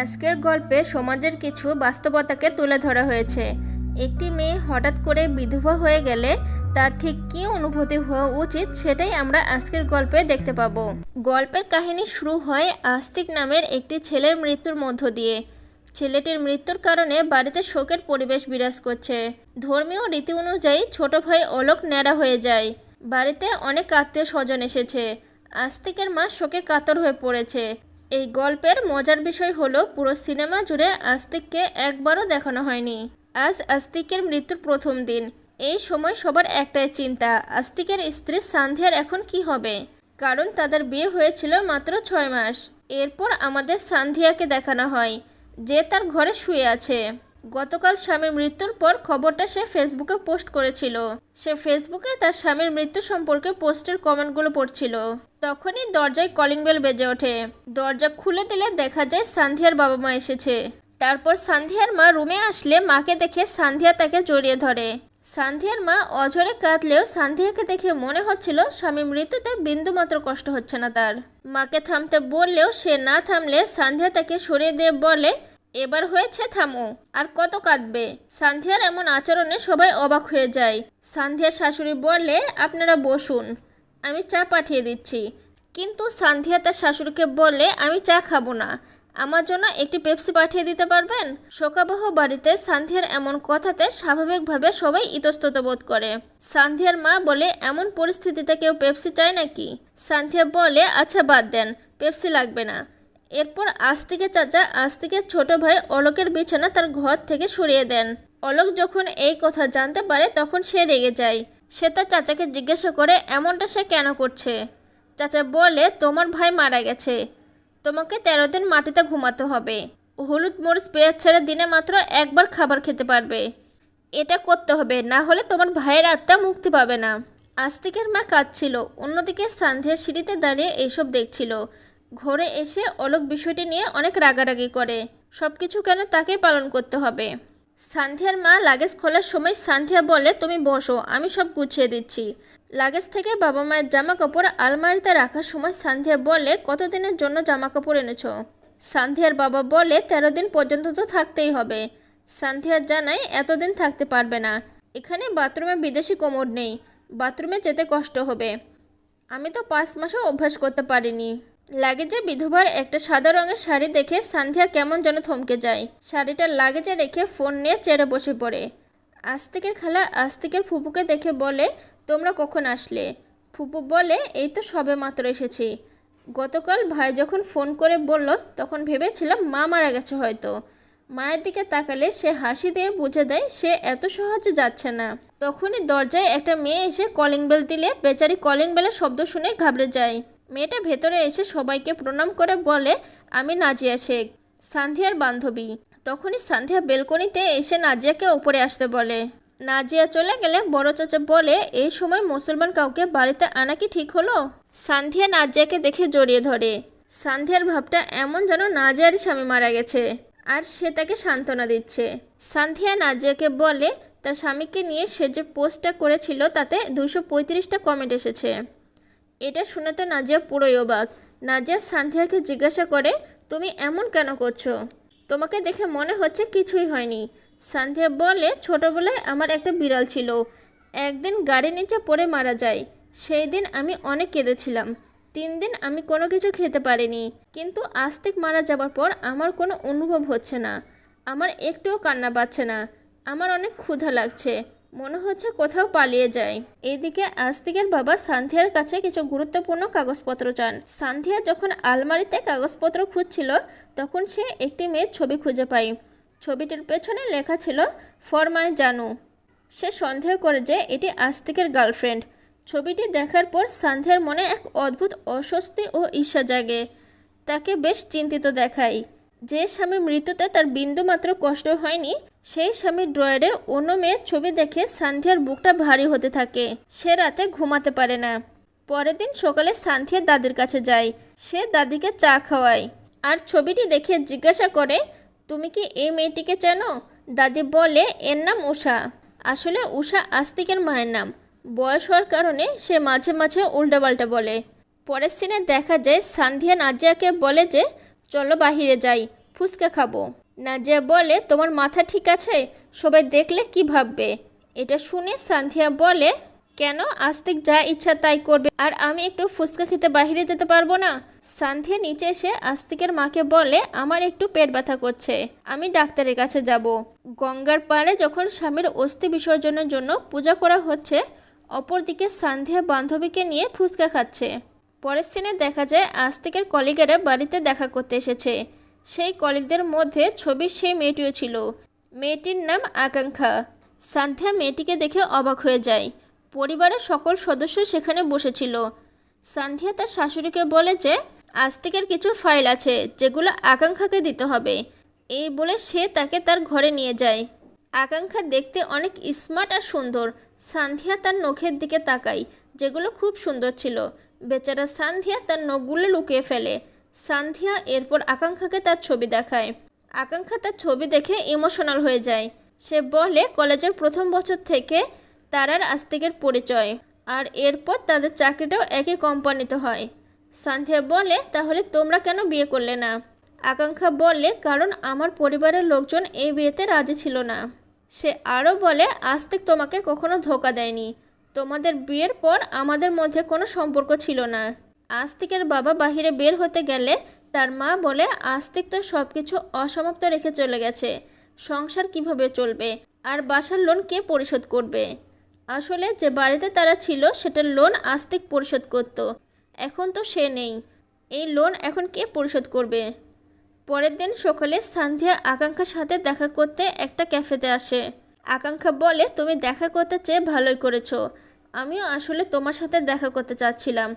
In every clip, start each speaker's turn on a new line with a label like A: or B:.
A: আজকের গল্পে সমাজের কিছু বাস্তবতাকে তুলে ধরা হয়েছে। একটি মেয়ে হঠাৎ করে বিধবা হয়ে গেলে তার ঠিক কী অনুভূতি হওয়া উচিত সেটাই আমরা আজকের গল্পে দেখতে পাবো। গল্পের কাহিনী শুরু হয় আস্তিক নামের একটি ছেলের মৃত্যুর মধ্য দিয়ে। ছেলেটির মৃত্যুর কারণে বাড়িতে শোকের পরিবেশ বিরাজ করছে। ধর্মীয় রীতি অনুযায়ী ছোট ভাই অলোক ন্যাড়া হয়ে যায়। বাড়িতে অনেক আত্মীয় স্বজন এসেছে। আস্তিকের মা শোকে কাতর হয়ে পড়েছে। এই গল্পের মজার বিষয় হলো, পুরো সিনেমা জুড়ে আস্তিককে একবারও দেখানো হয়নি। আজ আস্তিকের মৃত্যুর প্রথম দিন। এই সময় সবার একটাই চিন্তা, আস্তিকের স্ত্রী সান্ধিয়ার এখন কি হবে? কারণ তাদের বিয়ে হয়েছিল মাত্র ছয় মাস। এরপর আমাদের সান্ধিয়াকে দেখানো হয়, যে তার ঘরে শুয়ে আছে। গতকাল স্বামীর মৃত্যুর পর খবরটা সে ফেসবুকে পোস্ট করেছিল। সে ফেসবুকে তার স্বামীর মৃত্যু সম্পর্কে পোস্টের কমেন্টগুলো পড়ছিল। তখনই দরজায় কলিং বেল বেজে ওঠে। দরজা খুলে দিলে দেখা যায় সান্ধিয়ার বাবা মা এসেছে। তারপর সান্ধিয়ার মা রুমে আসলে মাকে দেখে সান্ধিয়া তাকে জড়িয়ে ধরে। সান্ধিয়ার মা অঝরে কাঁদলেও সান্ধিয়াকে দেখে মনে হচ্ছিল স্বামী মৃত্যুতে বিন্দুমাত্র কষ্ট হচ্ছে না তার। মাকে থামতে বললেও সে না থামলে সান্ধিয়া তাকে সরিয়ে দিয়ে বলে এবার হয়েছে থামো। আর কত কাঁদবে? সান্ধিয়ার এমন আচরণে সবাই অবাক হয়ে যায়। সান্ধিয়ার শাশুড়ি বলে আপনারা বসুন, আমি চা পাঠিয়ে দিচ্ছি। কিন্তু সান্ধিয়া তার শাশুড়িকে বলে আমি চা খাব না। আমার জন্য একটি পেপসি পাঠিয়ে দিতে পারবেন? শোকাবহ বাড়িতে সান্ধিয়ার এমন কথাতে স্বাভাবিকভাবে সবাই ইতস্তত বোধ করে। সান্ধিয়ার মা বলে, এমন পরিস্থিতিতে কেউ পেপসি চায় নাকি? সান্ধিয়া বলে আচ্ছা বাদ দেন, পেপসি লাগবে না। এরপর আস্তিকে চাচা আস্তিকের ছোট ভাই অলোকের বিছানা তার ঘর থেকে সরিয়ে দেন। অলোক যখন এই কথা জানতে পারে, তখন সে রেগে যায়। সে তার চাচাকে জিজ্ঞাসা করে, এমনটা সে কেন করছে? চাচা বলে, তোমার ভাই মারা গেছে। তোমাকে তেরো দিন মাটিতে ঘুমাতে হবে। হলুদ মরিচ পেঁয়াজ ছেড়ে দিনে মাত্র একবার খাবার খেতে পারবে। এটা করতে হবে, না হলে তোমার ভাইয়ের আত্মা মুক্তি পাবে না। আস্তিকের মা কাঁদছিল। অন্যদিকে সান্ধিয়ার সিঁড়িতে দাঁড়িয়ে এইসব দেখছিল। ঘরে এসে অলোক বিষয়টি নিয়ে অনেক রাগারাগি করে। সব কিছু কেন তাকে পালন করতে হবে? সান্ধিয়ার মা লাগেজ খোলার সময় সান্ধিয়া বলে, তুমি বসো, আমি সব গুছিয়ে দিচ্ছি। লাগেজ থেকে বাবা মায়ের জামা কাপড় আলমারিতে রাখার সময় সান্ধিয়া বলে, কতদিনের জন্য জামা কাপড় এনেছো? সান্ধিয়ার বাবা বলে, তেরো দিন পর্যন্ত তো থাকতেই হবে। সান্ধিয়া জানায়, এতদিন থাকতে পারবে না। এখানে বাথরুমে বিদেশি কোমর নেই। বাথরুমে যেতে কষ্ট হবে। আমি তো পাঁচ মাসও অভ্যাস করতে পারিনি। লাগেজে বিধবার একটা সাদা রঙের শাড়ি দেখে সান্ধিয়া কেমন যেন থমকে যায়। শাড়িটা লাগেজে রেখে ফোন নিয়ে চেড়ে বসে পড়ে। আস্তিকের খালা আস্তিকের ফুপুকে দেখে বলে, তোমরা কখন আসলে? ফুপু বলে, এই তো সবে মাত্র এসেছি। গতকাল ভাই যখন ফোন করে বলল, তখন ভেবেছিলাম মা মারা গেছে হয়তো। মায়ের দিকে তাকালে সে হাসি দিয়ে বুঝে দেয়, সে এত সহজে যাচ্ছে না। তখনই দরজায় একটা মেয়ে এসে কলিং বেল দিলে, বেচারি কলিং বেলের শব্দ শুনে ঘাবড়ে যায়। মেয়েটা ভেতরে এসে সবাইকে প্রণাম করে বলে, আমি নাজিয়া শেখ, সান্ধিয়ার বান্ধবী। তখনই সান্ধিয়া বেলকনিতে এসে নাজিয়াকে ওপরে আসতে বলে। নাজিয়া চলে গেলে বড় চাচা বলে, এই সময় মুসলমান কাউকে বাড়িতে আনা কি ঠিক হলো? সান্ধিয়া নাজিয়াকে দেখে জড়িয়ে ধরে। সান্ধিয়ার ভাবটা এমন যেন নাজিয়ারই স্বামী মারা গেছে, আর সে তাকে সান্ত্বনা দিচ্ছে। সান্ধিয়া নাজিয়াকে বলে, তার স্বামীকে নিয়ে সে যে পোস্টটা করেছিল তাতে দুশো পঁয়ত্রিশটা কমেন্ট এসেছে। এটা শুনে তো নাজিয়া পুরোই অবাক। নাজিয়া সান্ধিয়াকে জিজ্ঞাসা করে, তুমি এমন কেন করছ? তোমাকে দেখে মনে হচ্ছে কিছুই হয়নি। সান্ধিয়া বলে, ছোটোবেলায় আমার একটা বিড়াল ছিল। একদিন গাড়ি নিচে পড়ে মারা যায়। সেই দিন আমি অনেক কেঁদেছিলাম। তিন দিন আমি কোনো কিছু খেতে পারিনি। কিন্তু আস্তিক মারা যাবার পর আমার কোনো অনুভব হচ্ছে না। আমার একটুও কান্না পাচ্ছে না। আমার অনেক ক্ষুধা লাগছে। মনে হচ্ছে কোথাও পালিয়ে যায়। এদিকে আস্তিকের বাবা সান্ধিয়ার কাছে কিছু গুরুত্বপূর্ণ কাগজপত্র চান। সান্ধিয়া যখন আলমারিতে কাগজপত্র খুঁজছিল, তখন সে একটি মেয়ের ছবি খুঁজে পায়। ছবিটির পেছনে লেখা ছিল ফরমায় জানু। সে সন্দেহ করে যে এটি আস্তিকের গার্লফ্রেন্ড। ছবিটি দেখার পর সান্ধিয়ার মনে এক অদ্ভুত অস্বস্তি ও ঈর্ষা জাগে। তাকে বেশ চিন্তিত দেখায়। যে স্বামীর মৃত্যুতে তার বিন্দুমাত্র কষ্ট হয়নি, সেই স্বামীর ড্রয়ারে অন্য মেয়ের ছবি দেখে সান্ধিয়ার বুকটা ভারী হতে থাকে। সে রাতে ঘুমাতে পারে না। পরের দিন সকালে সান্ধিয়া দাদির কাছে যায়। সে দাদিকে চা খাওয়ায়। আর ছবিটি দেখে জিজ্ঞাসা করে, তুমি কি এই মেয়েটিকে চেনো? দাদি বলে, এর নাম উষা আসলে উষা আস্তিকের মায়ের নাম। বয়স হওয়ার কারণে সে মাঝে মাঝে উল্টাপাল্টা বলে। পরের সিনে দেখা যায় সান্ধিয়া নাজিয়াকে বলে যে চলো বাহিরে যাই, ফুচকা খাব। নাজিয়া বলে, তোমার মাথা ঠিক আছে? সবাই দেখলে কি ভাববে? এটা শুনে সান্ধিয়া বলে, কেন? আস্তিক যা ইচ্ছা তাই করবে। আর আমি একটু ফুচকা খেতে বাইরে যেতে পারব না? সান্ধিয়া নিচে এসে আস্তিকের মাকে বলে, আমার একটু পেট ব্যথা করছে। আমি ডাক্তারের কাছে যাব। গঙ্গার পাড়ে যখন স্বামীর অস্থি বিসর্জনের জন্য পূজা করা হচ্ছে, অপরদিকে সান্ধিয়া বান্ধবীকে নিয়ে ফুচকা খাচ্ছে। পরের সিনে দেখা যায় আস্তিকের কলিগেরা বাড়িতে দেখা করতে এসেছে। সেই কলিগদের মধ্যে ছবির সেই মেয়েটিও ছিল। মেয়েটির নাম আকাঙ্ক্ষা। সান্ধ্যা মেয়েটিকে দেখে অবাক হয়ে যায়। পরিবারের সকল সদস্য সেখানে বসেছিল। সান্ধ্যা তার শাশুড়িকে বলে যে, আস্তিকের কিছু ফাইল আছে যেগুলো আকাঙ্ক্ষাকে দিতে হবে। এই বলে সে তাকে তার ঘরে নিয়ে যায়। আকাঙ্ক্ষা দেখতে অনেক স্মার্ট আর সুন্দর। সান্ধিয়া তার নখের দিকে তাকায়, যেগুলো খুব সুন্দর ছিল। বেচারা সান্ধিয়া তার নখগুলো লুকিয়ে ফেলে। সান্ধিয়া এরপর আকাঙ্ক্ষাকে তার ছবি দেখায়। আকাঙ্ক্ষা তার ছবি দেখে ইমোশনাল হয়ে যায়। সে বলে, কলেজের প্রথম বছর থেকে তারার আস্তিকের পরিচয়, আর এরপর তাদের চাকরিটাও একই কোম্পানিতে হয়। সান্ধিয়া বলে, তাহলে তোমরা কেন বিয়ে করলে না? আকাঙ্ক্ষা বলে, কারণ আমার পরিবারের লোকজন এই বিয়েতে রাজি ছিল না। সে আরও বলে, আস্তিক তোমাকে কখনো ধোকা দেয়নি। তোমাদের বিয়ের পর আমাদের মধ্যে কোনো সম্পর্ক ছিল না। আস্তিকের বাবা বাহিরে বের হতে গেলে তার মা বলে, আস্তিক তো সব কিছু অসমাপ্ত রেখে চলে গেছে। সংসার কীভাবে চলবে? আর বাসার লোন কে পরিশোধ করবে? আসলে যে বাড়িতে তারা ছিল সেটার লোন আস্তিক পরিশোধ করত। এখন তো সে নেই। এই লোন এখন কে পরিশোধ করবে? পরের দিন সকালে সান্ধ্যা আকাঙ্ক্ষার সাথে দেখা করতে একটা ক্যাফেতে আসে। আকাঙ্ক্ষা বলে, তুমি দেখা করতে চেয়ে ভালোই করেছ। আমিও আসলে তোমার সাথে দেখা করতে চাচ্ছিলাম।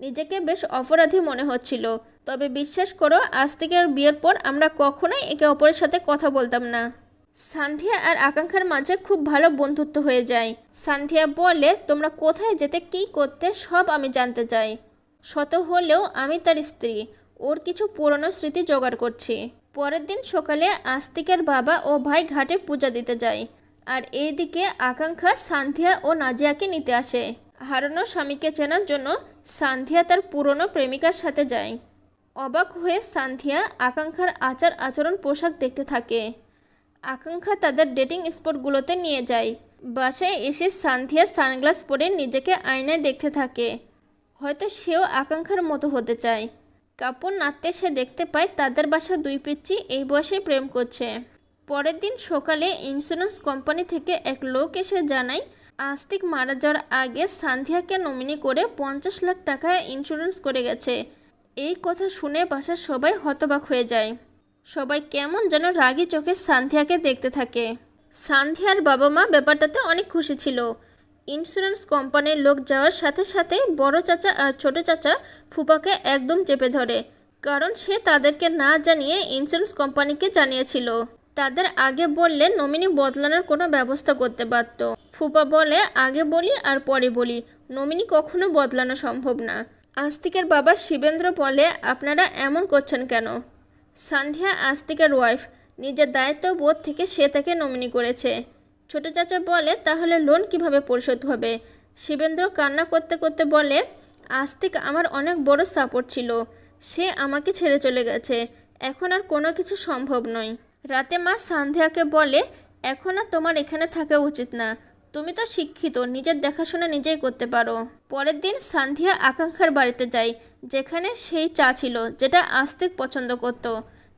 A: নিজেকে বেশ অপরাধী মনে হচ্ছিল। তবে বিশ্বাস করো, আজ থেকে আর বিয়ের পর আমরা কখনোই একে অপরের সাথে কথা বলতাম না। সান্ধিয়া আর আকাঙ্ক্ষার মাঝে খুব ভালো বন্ধুত্ব হয়ে যায়। সান্ধিয়া বলে, তোমরা কোথায় যেতে, কী করতে, সব আমি জানতে চাই। শত হলেও আমি তার স্ত্রী। ওর কিছু পুরনো স্মৃতি জোগাড় করছি। পরের দিন সকালে আস্তিকের বাবা ও ভাই ঘাটে পূজা দিতে যায়। আর এইদিকে আকাঙ্ক্ষা সান্ধিয়া ও নাজিয়াকে নিতে আসে। হারানো স্বামীকে চেনার জন্য সান্ধিয়া তার পুরনো প্রেমিকার সাথে যায়। অবাক হয়ে সান্ধিয়া আকাঙ্ক্ষার আচার আচরণ পোশাক দেখতে থাকে। আকাঙ্ক্ষা তাদের ডেটিং স্পটগুলোতে নিয়ে যায়। বাসায় এসে সান্ধিয়া সানগ্লাস পরে নিজেকে আয়নায় দেখতে থাকে। হয়তো সেও আকাঙ্ক্ষার মতো হতে চায়। কাপড় নাড়তে সে দেখতে পায় তাদের বাসা দুই পিচ্ছি এই বয়সে প্রেম করছে। পরের দিন সকালে ইন্স্যুরেন্স কোম্পানি থেকে এক লোক এসে জানায়, আস্তিক মারা যাওয়ার আগে সান্ধিয়াকে নমিনি করে পঞ্চাশ লাখ টাকা ইন্স্যুরেন্স করে গেছে। এই কথা শুনে বাসার সবাই হতবাক হয়ে যায়। সবাই কেমন যেন রাগী চোখে সান্ধিয়াকে দেখতে থাকে। সান্ধিয়ার বাবা মা ব্যাপারটাতে অনেক খুশি ছিল। ইন্স্যুরেন্স কোম্পানির লোক যাওয়ার সাথে সাথে বড় চাচা আর ছোট চাচা ফুপাকে একদম চেপে ধরে, কারণ সে তাদেরকে না জানিয়ে ইন্স্যুরেন্স কোম্পানিকে জানিয়েছিল। তাদের আগে বললে নমিনি বদলানোর কোনো ব্যবস্থা করতে পারত। ফুপা বলে, আগে বলি আর পরে বলি। নমিনি কখনো বদলানো সম্ভব না। আস্তিকের বাবা শিবেন্দ্র বলে, আপনারা এমন করছেন কেন? সান্ধ্যা আস্তিকের ওয়াইফ নিজের দায়িত্ব বোধ থেকে সে তাকে নমিনি করেছে। ছোট চাচা বলে, তাহলে লোন কীভাবে পরিশোধ হবে? শিবেন্দ্র কান্না করতে করতে বলে, আস্তিক আমার অনেক বড় সাপোর্ট ছিল। সে আমাকে ছেড়ে চলে গেছে। এখন আর কোনো কিছু সম্ভব নয়। রাতে মা সান্ধ্যাকে বলে, এখন আর তোমার এখানে থাকা উচিত না। তুমি তো শিক্ষিত, নিজের দেখাশোনা নিজেই করতে পারো। পরের দিন সান্ধিয়া আকাঙ্ক্ষার বাড়িতে যায়, যেখানে সেই চা ছিল, যেটা আস্তিক পছন্দ করত।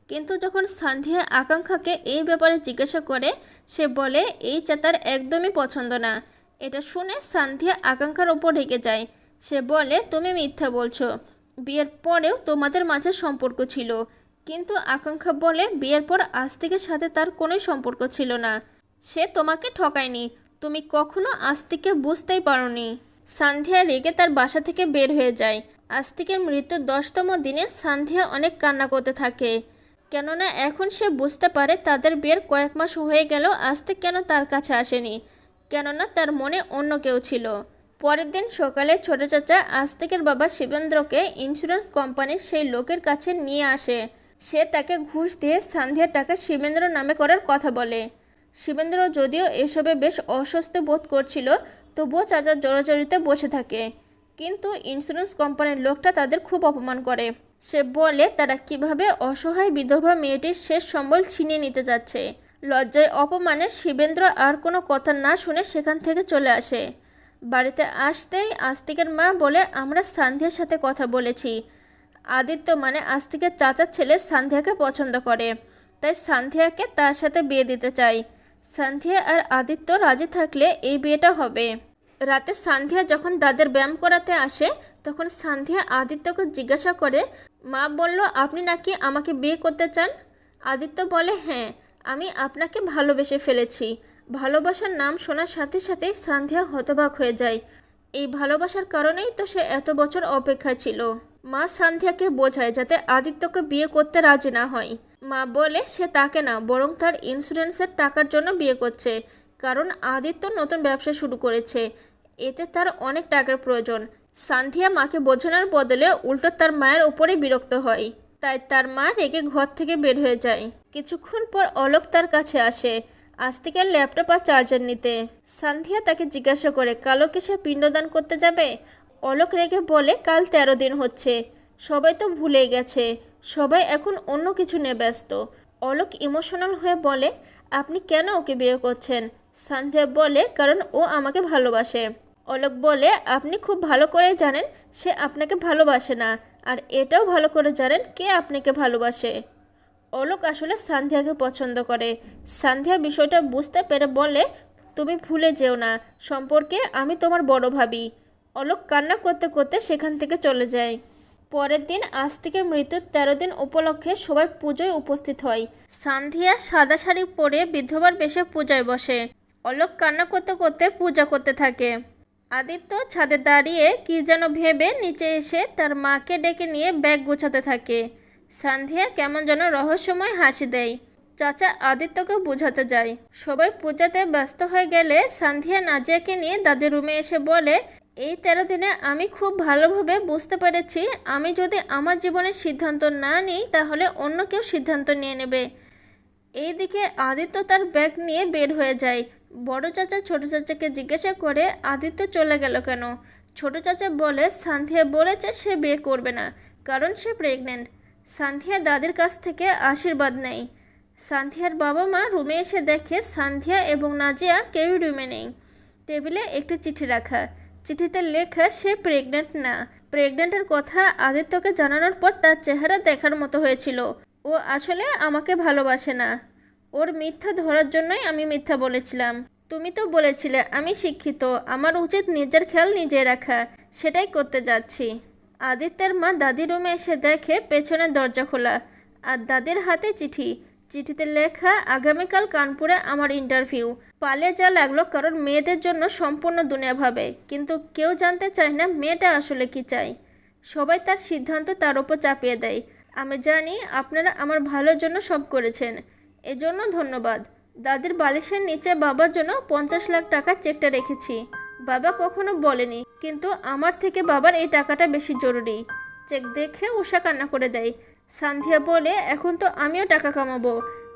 A: কিন্তু যখন সান্ধিয়া আকাঙ্ক্ষাকে এই ব্যাপারে জিজ্ঞাসা করে, সে বলে, এই চা তার একদমই পছন্দ না। এটা শুনে সান্ধিয়া আকাঙ্ক্ষার ওপর ঢেকে যায়। সে বলে, তুমি মিথ্যা বলছো। বিয়ের পরেও তোমাদের মাঝে সম্পর্ক ছিল। কিন্তু আকাঙ্ক্ষা বলে বিয়ের পর আস্তিকের সাথে তার কোনোই সম্পর্ক ছিল না। সে তোমাকে ঠকায়নি। তুমি কখনো আস্তিককে বুঝতেই পারোনি। সান্ধিয়া রেগে তার বাসা থেকে বের হয়ে যায়। আস্তিকের মৃত্যুর দশতম দিনে সান্ধিয়া অনেক কান্না করতে থাকে। কেননা এখন সে বুঝতে পারে তাদের বিয়ের কয়েক মাস হয়ে গেল আস্তিক কেন তার কাছে আসেনি। কেননা তার মনে অন্য কেউ ছিল। পরের দিন সকালে ছোট চাচা আস্তিকের বাবা শিবেন্দ্রকে ইন্স্যুরেন্স কোম্পানির সেই লোকের কাছে নিয়ে আসে। সে তাকে ঘুষ দিয়ে সান্ধিয়ার টাকা শিবেন্দ্র নামে করার কথা বলে। শিবেন্দ্র যদিও এসবে বেশ অস্বস্তি বোধ করছিল, তবুও চাচার জড়াজড়িতে বসে থাকে। কিন্তু ইন্স্যুরেন্স কোম্পানির লোকটা তাদের খুব অপমান করে। সে বলে, তারা কীভাবে অসহায় বিধবা মেয়েটির শেষ সম্বল ছিনিয়ে নিতে যাচ্ছে? লজ্জায় অপমানে শিবেন্দ্র আর কোনো কথা না শুনে সেখান থেকে চলে আসে। বাড়িতে আসতেই আস্তিকের মা বলে, আমরা সান্ধিয়ার সাথে কথা বলেছি। আদিত্য মানে আস্তিকের চাচার ছেলে সান্ধিয়াকে পছন্দ করে। তাই সান্ধিয়াকে তার সাথে বিয়ে দিতে চাই। সান্ধিয়া আর আদিত্য রাজি থাকলে এই বিয়েটা হবে। রাতে সান্ধিয়া যখন দাদের ব্যায়াম করাতে আসে, তখন সান্ধিয়া আদিত্যকে জিজ্ঞাসা করে, মা বলল আপনি নাকি আমাকে বিয়ে করতে চান? আদিত্য বলে হ্যাঁ আমি আপনাকে ভালোবেসে ফেলেছি। ভালোবাসার নাম শোনার সাথে সাথেই সান্ধিয়া হতবাক হয়ে যায়। এই ভালোবাসার কারণেই তো সে এত বছর অপেক্ষায় ছিল। মা সান্ধিয়াকে বোঝায় যাতে আদিত্যকে বিয়ে করতে রাজি না হয়। মা বলে সে তাকে না, বরং তার ইন্স্যুরেন্সের টাকার জন্য বিয়ে করছে, কারণ আদিত্য নতুন ব্যবসা শুরু করেছে। এতে তার অনেক টাকার প্রয়োজন। সান্ধিয়া মাকে বোঝানোর বদলে উল্টো তার মায়ের ওপরে বিরক্ত হয়। তাই তার মা রেগে ঘর থেকে বের হয়ে যায়। কিছুক্ষণ পর অলোক তার কাছে আসে। আস্তিকের ল্যাপটপ আর চার্জার নিতে। সান্ধিয়া তাকে জিজ্ঞাসা করে কালো সে পিণ্ডদান করতে যাবে? অলোক রেগে বলে, কাল তেরো দিন হচ্ছে। সবাই তো ভুলে গেছে। সবাই এখন অন্য কিছু নিয়ে ব্যস্ত। অলোক ইমোশনাল হয়ে বলে, আপনি কেন ওকে বিয়ে করছেন? সান্ধিয়া বলে, কারণ ও আমাকে ভালোবাসে। অলোক বলে, আপনি খুব ভালো করে জানেন, সে আপনাকে ভালোবাসে না। আর এটাও ভালো করে জানেন কে আপনাকে ভালোবাসে। অলোক আসলে সান্ধিয়াকে পছন্দ করে। সান্ধিয়া বিষয়টা বুঝতে পেরে বলে, তুমি ভুলে যেও না। সম্পর্কে আমি তোমার বড় ভাবি। অলোক কান্না করতে করতে সেখান থেকে চলে যায়। পরের দিন আস্তিকের মৃত্যুর তেরো দিন উপলক্ষে সবাই পুজোয় উপস্থিত হয়। সান্ধিয়া সাদা শাড়ি পরে বিধবার বেশে পূজায় বসে। অলোক কান্না করতে করতে পূজা করতে থাকে। আদিত্য ছাদে দাঁড়িয়ে কি যেন ভেবে নিচে এসে তার মাকে ডেকে নিয়ে ব্যাগ গোছাতে থাকে। সান্ধিয়া কেমন যেন রহস্যময় হাসি দেয়। চাচা আদিত্যকে বোঝাতে যায়। সবাই পূজাতে ব্যস্ত হয়ে গেলে সান্ধিয়া নাজিয়াকে নিয়ে দাদির রুমে এসে বলে এই তেরো দিনে আমি খুব ভালোভাবে বুঝতে পেরেছি, আমি যদি আমার জীবনের সিদ্ধান্ত না নিই, তাহলে অন্য কেউ সিদ্ধান্ত নিয়ে নেবে। এইদিকে আদিত্য তার ব্যাগ নিয়ে বের হয়ে যায়। বড় চাচা ছোট চাচাকে জিজ্ঞাসা করে, আদিত্য চলে গেল কেন? ছোট চাচা বলে, সান্ধিয়া বলেছে সে বিয়ে করবে না, কারণ সে প্রেগনেন্ট সান্ধিয়া দাদির কাছ থেকে আশীর্বাদ নেয়। সান্ধিয়ার বাবা মা রুমে এসে দেখে সান্ধিয়া এবং নাজিয়া কেউই রুমে নেই। টেবিলে একটি চিঠি রাখা। চিঠিতে লেখা, সে প্রেগনেন্ট না। প্রেগনেন্টের কথা আদিত্যকে জানানোর পর তার চেহারা দেখার মতো হয়েছিল। ও আসলে আমাকে ভালোবাসে না। ওর মিথ্যা ধরার জন্যই আমি মিথ্যা বলেছিলাম। তুমি তো বলেছিলে আমি শিক্ষিত। আমার উচিত নিজের খেয়াল নিজে রাখা। সেটাই করতে যাচ্ছি। আদিত্যের মা দাদি রুমে এসে দেখে পেছনের দরজা খোলা। আর দাদির হাতে চিঠি। চিঠিতে লেখা, আগামীকাল কানপুরে আমার ইন্টারভিউ পালে যা লাগল কারণ মেয়েদের জন্য সম্পূর্ণ দুনিয়া ভাবে কিন্তু কেউ জানতে চায় না মেয়েটা আসলে কি চায়। সবাই তার সিদ্ধান্ত তার ওপর চাপিয়ে দেয়। আমি জানি আপনারা আমার ভালোর জন্য সব করেছেন। এজন্য ধন্যবাদ। দাদির বালিশের নিচে বাবার জন্য পঞ্চাশ লাখ টাকার চেকটা রেখেছি। বাবা কখনো বলেনি, কিন্তু আমার থেকে বাবার এই টাকাটা বেশি জরুরি। চেক দেখে উষা কান্না করে দেয়। সান্ধিয়া বলে, এখন তো আমিও টাকা কামাবো।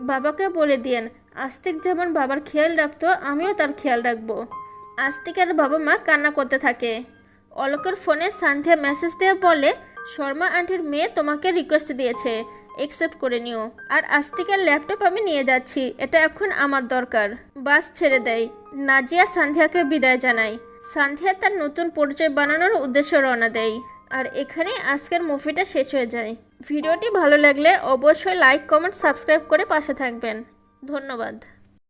A: বাবাকে বলে দিয়েন আস্তিক যেমন বাবার খেয়াল রাখতো, আমিও তার খেয়াল রাখব। আস্তিকের বাবা মা কান্না করতে থাকে। অলোকের ফোনে সান্ধিয়া মেসেজ দেওয়া বলে, শর্মা আন্টির মেয়ে তোমাকে রিকোয়েস্ট দিয়েছে একসেপ্ট করে নিও। আর আস্তিকের ল্যাপটপ আমি নিয়ে যাচ্ছি, এটা এখন আমার দরকার। বাস ছেড়ে দেয়। নাজিয়া সান্ধিয়াকে বিদায় জানায়। সান্ধিয়া তার নতুন পরিচয় বানানোর উদ্দেশ্যে রওনা দেয়। আর এখানে আজকের মুভিটা শেষ হয়ে যায়। ভিডিওটি ভালো লাগলে অবশ্যই লাইক কমেন্ট সাবস্ক্রাইব করে পাশে থাকবেন। ধন্যবাদ